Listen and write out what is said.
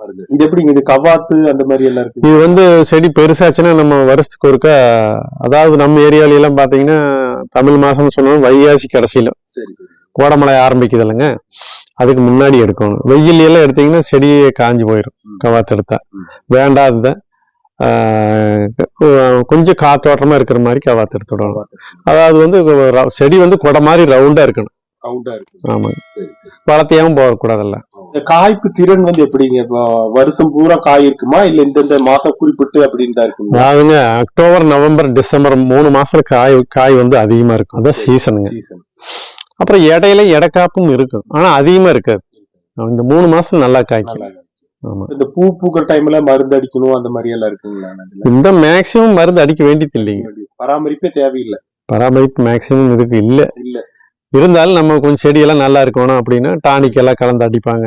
வருது இது எப்படிங்க? இது கவாத்து அந்த மாதிரி எல்லாம் இருக்கு. இது வந்து செடி பெருசாச்சுன்னா நம்ம வருஷத்துக்கு ஒருக்கா அதாவது நம்ம ஏரியால எல்லாம் பாத்தீங்கன்னா தமிழ் மாசம்னு சொன்னோம் வைகாசி கடைசியில. சரி சரி. கோடமழை ஆரம்பிக்குது இல்லைங்க அதுக்கு முன்னாடி எடுக்கணும். வெயில் எல்லாம் எடுத்தீங்கன்னா செடியே காஞ்சு போயிடும். கவாத்து எடுத்தா. ம். வேண்டாதத ஆஹ் கொ- கொஞ்சம் காத்தோட்டமா இருக்கிற மாதிரி கவாத்து எடுத்து விடணும். அதாவது வந்து செடி வந்து கொடை மாதிரி ரவுண்டா இருக்கணும். ஆமாங்க வளர்த்தியாவும் போகக்கூடாதுல்ல. காய்ப்பு திறன் வந்து எப்படிங்க? வருஷம் பூரா காய் இருக்குமா? இல்ல இந்தந்த மாசம் குறிப்பிட்டு அப்படின்னு தான் இருக்குங்களா அதாவதுங்க அக்டோபர் நவம்பர் டிசம்பர் மூணு மாசத்துல காய் காய் வந்து அதிகமா இருக்கும். அதான் சீசனுங்க சீசன் அப்புறம் இடையில இடக்காப்பும் இருக்கும். ஆனா அதிகமா இருக்காது. இந்த மூணு மாசம் நல்லா காய்க்கும் இருக்கு. இந்த பூ பூக்கிற டைம்ல மருந்து அடிக்கணும் அந்த மாதிரி எல்லாம் இருக்குங்களா? இந்த மேக்சிமம் மருந்து அடிக்க வேண்டியது இல்லைங்க. பராமரிப்பே தேவையில்லை. பராமரிப்பு மேக்சிமம் இதுக்கு இல்ல. இல்ல. இருந்தாலும் நம்ம கொஞ்சம் செடியெல்லாம் நல்லா இருக்கணும் அப்படின்னா டானிக் எல்லாம் கலந்து அடிப்பாங்க.